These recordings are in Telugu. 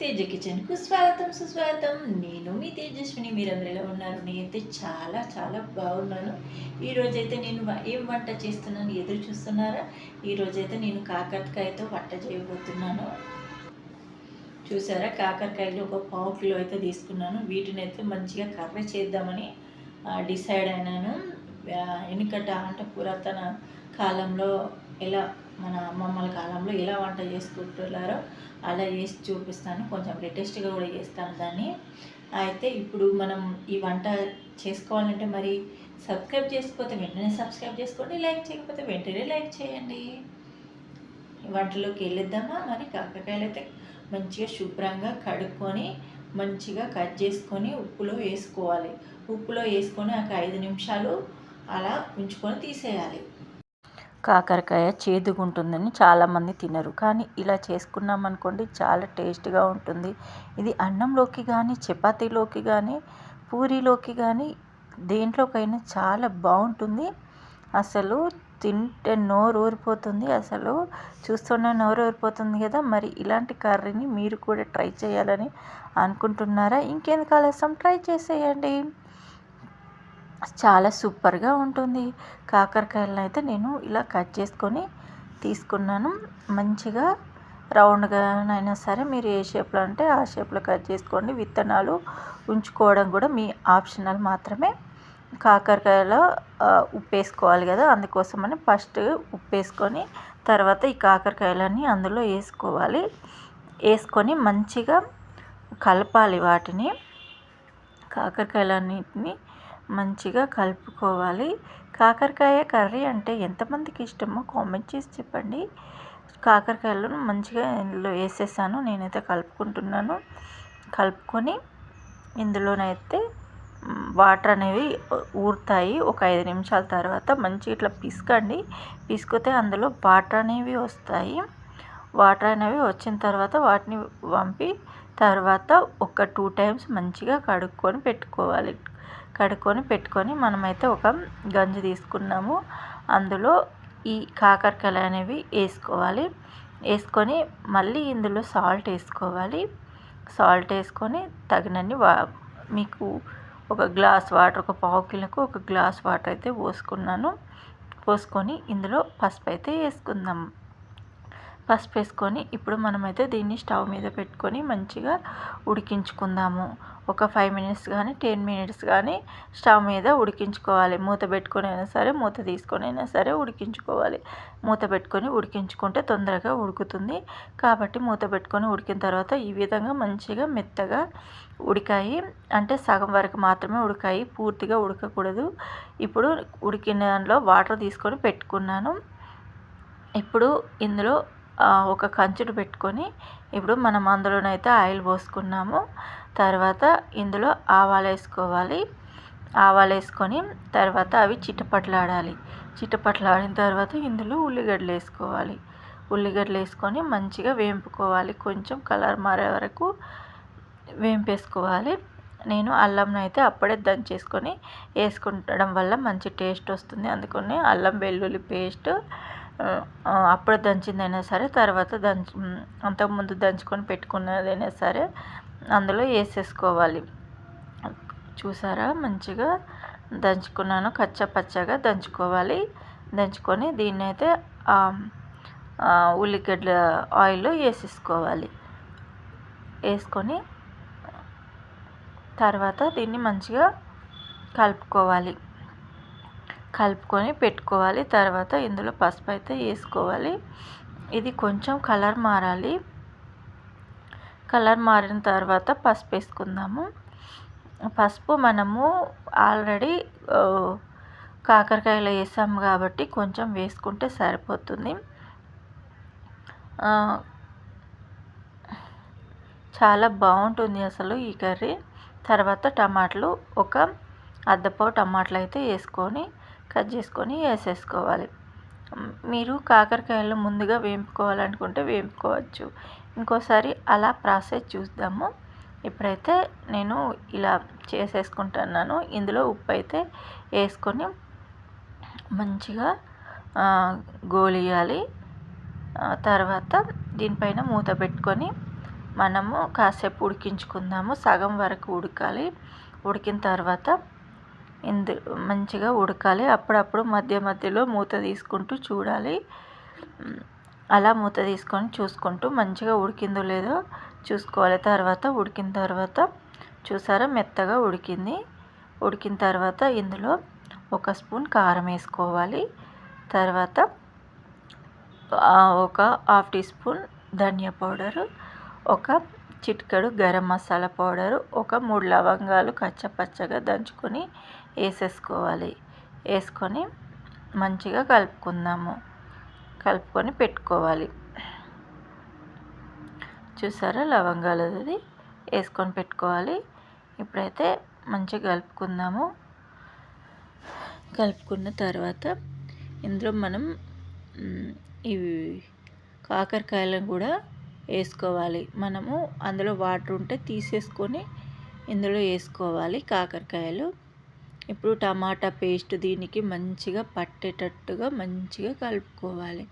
తేజ కిచెన్కు స్వాగతం సుస్వాగతం. నేను మీ తేజస్విని మీరందరూ ఎలా ఉన్నారు. నేనైతే చాలా చాలా బాగున్నాను. ఈరోజైతే నేను ఏం వంట చేస్తున్నాను ఎదురు చూస్తున్నారా? ఈరోజైతే నేను కాకరకాయతో వంట చేయబోతున్నాను. చూసారా? కాకరకాయలు ఒక పావు కిలో అయితే తీసుకున్నాను. వీటిని అయితే మంచిగా కర్రీ చేద్దామని డిసైడ్ అయినాను. ఆ, వెనుకట అంటే పురాతన కాలంలో ఎలా మన అమ్మమ్మల కాలంలో ఎలా వంట చేసుకుంటున్నారో అలా చేసి చూపిస్తాను. కొంచెం లేటెస్ట్గా కూడా చేస్తాను దాన్ని. అయితే ఇప్పుడు మనం ఈ వంట చేసుకోవాలంటే మరి సబ్స్క్రైబ్ చేసుకోకపోతే వెంటనే సబ్స్క్రైబ్ చేసుకోండి లైక్ చేయకపోతే వెంటనే లైక్ చేయండి. వంటలోకి వెళ్ళిద్దామా? మరి కాకరకాయలు అయితే మంచిగా శుభ్రంగా కడుక్కొని మంచిగా కట్ చేసుకొని ఉప్పులో వేసుకోవాలి. ఉప్పులో వేసుకొని ఒక ఐదు నిమిషాలు అలా ఉంచుకొని తీసేయాలి. కాకరకాయ చేదుగుంటుందని చాలామంది తినరు. కానీ ఇలా చేసుకున్నాం అనుకోండి చాలా టేస్ట్గా ఉంటుంది. ఇది అన్నంలోకి కానీ చపాతీలోకి కానీ పూరీలోకి కానీ దేంట్లోకైనా చాలా బాగుంటుంది. అసలు తింటే నోరు ఊరిపోతుంది అసలు చూస్తూనే నోరు ఊరిపోతుంది కదా! మరి ఇలాంటి కర్రీని మీరు కూడా ట్రై చేయాలని అనుకుంటున్నారా? ఇంకెందుకు ఆలస్యం ట్రై చేసేయండి. చాలా సూపర్గా ఉంటుంది. కాకరకాయలను అయితే నేను ఇలా కట్ చేసుకొని తీసుకున్నాను. మంచిగా రౌండ్గా అయినా సరే మీరు ఏ షేప్లో అంటే ఆ షేప్లో కట్ చేసుకోండి. విత్తనాలు ఉంచుకోవడం కూడా మీ ఆప్షనల్ మాత్రమే. కాకరకాయలో ఉప్పు వేసుకోవాలి కదా అందుకోసమని ఫస్ట్ ఉప్పు వేసుకొని తర్వాత ఈ కాకరకాయలన్నీ అందులో వేసుకోవాలి. వేసుకొని మంచిగా కలపాలి వాటిని. కాకరకాయలన్నింటినీ మంచిగా కలుపుకోవాలి. కాకరకాయ కర్రీ అంటే ఎంతమందికి ఇష్టమో కామెంట్ చేసి చెప్పండి. కాకరకాయలను మంచిగా ఇందులో వేసేసాను. నేనైతే కలుపుకుంటున్నాను. కలుపుకొని ఇందులోనైతే వాటర్ అనేవి ఊరుతాయి. ఒక ఐదు నిమిషాల తర్వాత మంచి ఇట్లా పిసకండి. పిసికితే అందులో వాటర్ అనేవి వస్తాయి. వాటర్ అనేవి వచ్చిన తర్వాత వాటిని పంపి తర్వాత ఒక టూ టైమ్స్ మంచిగా కడుక్కొని పెట్టుకోవాలి. కడుక్కొని పెట్టుకొని మనమైతే ఒక గంజి తీసుకున్నాము. అందులో ఈ కాకరకాయలు అనేవి వేసుకోవాలి. వేసుకొని మళ్ళీ ఇందులో సాల్ట్ వేసుకోవాలి. సాల్ట్ వేసుకొని తగినన్ని వా మీకు ఒక గ్లాస్ వాటర్ ఒక పావు కిలోకు ఒక గ్లాస్ వాటర్ అయితే పోసుకున్నాను. పోసుకొని ఇందులో పసుపు అయితే వేసుకుందాం. పసుపు వేసుకొని ఇప్పుడు మనమైతే దీన్ని స్టవ్ మీద పెట్టుకొని మంచిగా ఉడికించుకుందాము. ఒక ఫైవ్ మినిట్స్ కానీ టెన్ మినిట్స్ కానీ స్టవ్ మీద ఉడికించుకోవాలి. మూత పెట్టుకొని అయినా సరే మూత తీసుకొని అయినా సరే ఉడికించుకోవాలి. మూత పెట్టుకొని ఉడికించుకుంటే తొందరగా ఉడుకుతుంది. కాబట్టి మూత పెట్టుకొని ఉడికిన తర్వాత ఈ విధంగా మంచిగా మెత్తగా ఉడికాయి. అంటే సగం వరకు మాత్రమే ఉడికాయి. పూర్తిగా ఉడకకూడదు. ఇప్పుడు ఉడికిన దాంట్లో వాటర్ తీసుకొని పెట్టుకున్నాను. ఇప్పుడు ఇందులో ఒక కంచుడు పెట్టుకొని ఇప్పుడు మనం అందులోనైతే ఆయిల్ పోసుకున్నాము. తర్వాత ఇందులో ఆవాలు వేసుకోవాలి. ఆవాలు వేసుకొని తర్వాత అవి చిటపట్లాడాలి. చిటపట్లాడిన తర్వాత ఇందులో ఉల్లిగడ్డలు వేసుకోవాలి. ఉల్లిగడ్డలు వేసుకొని మంచిగా వేంపుకోవాలి. కొంచెం కలర్ మారే వరకు వేంపేసుకోవాలి. నేను అల్లంను అయితే అప్పుడే దంచేసుకొని వేసుకుంటడం వల్ల మంచి టేస్ట్ వస్తుంది. అందుకని అల్లం వెల్లుల్లి పేస్ట్ అప్పుడు దంచిందైనా సరే తర్వాత దంచు అంతకుముందు దంచుకొని పెట్టుకున్నదైనా సరే అందులో వేసేసుకోవాలి. చూసారా? మంచిగా దంచుకున్నాను. కచ్చా పచ్చగా దంచుకోవాలి. దంచుకొని దీన్ని అయితే ఉల్లిగడ్డ ఆయిల్లో వేసేసుకోవాలి. వేసుకొని తర్వాత దీన్ని మంచిగా కలుపుకోవాలి. కలుపుకొని పెట్టుకోవాలి. తర్వాత ఇందులో పసుపు అయితే వేసుకోవాలి. ఇది కొంచెం కలర్ మారాలి. కలర్ మారిన తర్వాత పసుపు వేసుకుందాము. పసుపు మనము ఆల్రెడీ కాకరకాయలో వేసాము కాబట్టి కొంచెం వేసుకుంటే సరిపోతుంది. చాలా బాగుంటుంది అసలు ఈ కర్రీ. తర్వాత టమాటాలు ఒక అద్దపావు టమాటాలు అయితే వేసుకొని కట్ చేసుకొని వేసేసుకోవాలి. మీరు కాకరకాయలు ముందుగా వేయించుకోవాలనుకుంటే వేయించుకోవచ్చు ఇంకోసారి అలా ప్రాసెస్ చూద్దాము. ఇప్పుడైతే నేను ఇలా చేసేసుకుంటున్నాను. ఇందులో ఉప్పు అయితే వేసుకొని మంచిగా గోలియాలి. తర్వాత దీనిపైన మూత పెట్టుకొని మనము కాసేపు ఉడికించుకుందాము. సగం వరకు ఉడకాలి. ఉడికిన తర్వాత ఇందు మంచిగా ఉడకాలి. అప్పుడప్పుడు మధ్య మధ్యలో మూత తీసుకుంటూ చూడాలి. అలా మూత తీసుకొని చూసుకుంటూ మంచిగా ఉడికిందో లేదో చూసుకోవాలి. తర్వాత ఉడికిన తర్వాత చూసారా? మెత్తగా ఉడికింది. ఉడికిన తర్వాత ఇందులో ఒక స్పూన్ కారం వేసుకోవాలి. తర్వాత ఒక హాఫ్ టీ స్పూన్ ధనియా పౌడరు ఒక చిటికెడు గరం మసాలా పౌడరు ఒక మూడు లవంగాలు కచ్చపచ్చగా దంచుకొని వేసేసుకోవాలి. వేసుకొని మంచిగా కలుపుకుందాము. కలుపుకొని పెట్టుకోవాలి. చూసారా లవంగాలు అది వేసుకొని పెట్టుకోవాలి. ఇప్పుడైతే మంచిగా కలుపుకుందాము. కలుపుకున్న తర్వాత ఇందులో మనం ఇవి కాకరకాయలను కూడా వేసుకోవాలి. మనము అందులో వాటర్ ఉంటే తీసేసుకొని ఇందులో వేసుకోవాలి కాకరకాయలు. ఇప్పుడు టమాటా పేస్ట్ దీనికి మంచిగా పట్టేటట్టుగా మంచిగా కలుపుకోవాలి.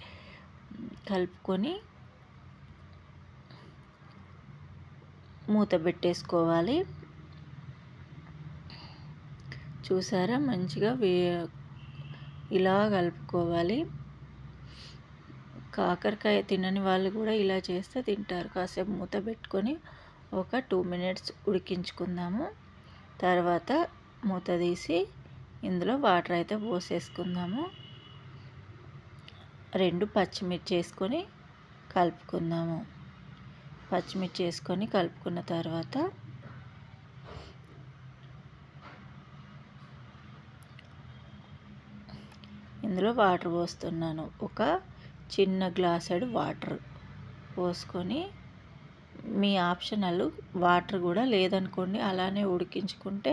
కలుపుకొని మూత పెట్టేసుకోవాలి. చూసారా? మంచిగా వే ఇలా కలుపుకోవాలి. కాకరకాయ తినని వాళ్ళు కూడా ఇలా చేస్తే తింటారు. కాసేపు మూత పెట్టుకొని ఒక టూ మినిట్స్ ఉడికించుకుందాము. తర్వాత మూత తీసి ఇందులో వాటర్ అయితే పోసేసుకుందాము. రెండు పచ్చిమిర్చి వేసుకొని కలుపుకుందాము. పచ్చిమిర్చి వేసుకొని కలుపుకున్న తర్వాత ఇందులో వాటర్ పోస్తున్నాను. ఒక చిన్న గ్లాసెడ్ వాటర్ పోసుకొని మీ ఆప్షనల్ వాటర్ కూడా లేదనుకోండి అలానే ఉడికించుకుంటే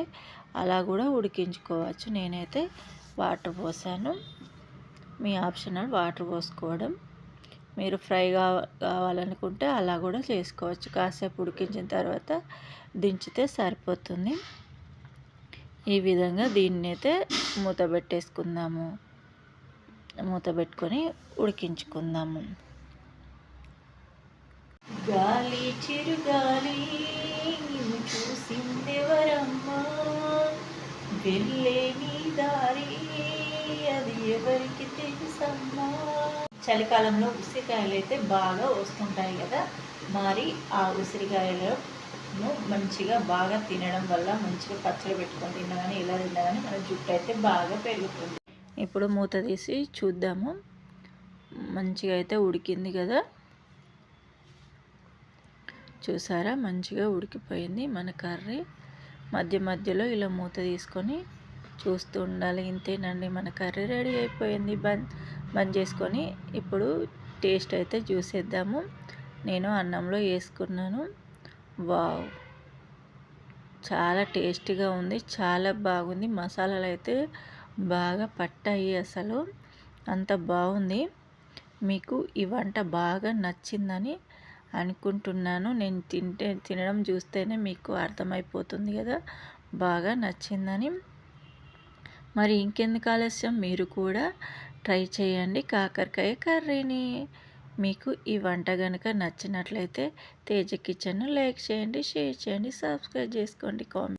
అలా కూడా ఉడికించుకోవచ్చు. నేనైతే వాటర్ పోసాను. మీ ఆప్షనల్ వాటర్ పోసుకోవడం. మీరు ఫ్రై కావాలనుకుంటే అలా కూడా చేసుకోవచ్చు. కాసేపు ఉడికించిన తర్వాత దించితే సరిపోతుంది. ఈ విధంగా దీన్ని అయితే మూత పెట్టేసుకుందాము. మూత పెట్టుకొని ఉడికించుకుందాము. గాలి చిరుగాలి నిన్ను చూసిందెవరమ్మా వెళ్ళే నీ దారి అది ఎవరికి తెలుసమ్మా? చలికాలంలో ఉసిరికాయలు అయితే బాగా వస్తుంటాయి కదా. మరి ఆ ఉసిరికాయలను మంచిగా బాగా తినడం వల్ల మంచిగా పచ్చడి పెట్టుకొని తిన్నా కానీ ఇలా తిన్నా కానీ మన జుట్టు అయితే బాగా పెరుగుతుంది. ఇప్పుడు మూత తీసి చూద్దాము. మంచిగా అయితే ఉడికింది కదా. చూసారా? మంచిగా ఉడికిపోయింది. మన కర్రీ మధ్య మధ్యలో ఇలా మూత తీసుకొని చూస్తూ ఉండాలి. ఇంతేనండి. మన కర్రీ రెడీ అయిపోయింది. బంద్ బంద్ చేసుకొని ఇప్పుడు టేస్ట్ అయితే చూసేద్దాము. నేను అన్నంలో వేసుకున్నాను. వావ్! చాలా టేస్టీగా ఉంది. చాలా బాగుంది. మసాలాలు అయితే బాగా పట్టాయి అసలు. అంత బాగుంది. మీకు ఈ వంట బాగా నచ్చిందని అనుకుంటున్నాను. నేను తింటే తినడం చూస్తేనే మీకు అర్థమైపోతుంది కదా? బాగా నచ్చిందని. మరి ఇంకెందుకు ఆలస్యం? మీరు కూడా ట్రై చేయండి కాకరకాయ కర్రీని. మీకు ఈ వంట కనుక నచ్చినట్లయితే తేజ కిచెన్ లైక్ చేయండి షేర్ చేయండి సబ్స్క్రైబ్ చేసుకోండి. కామెంట్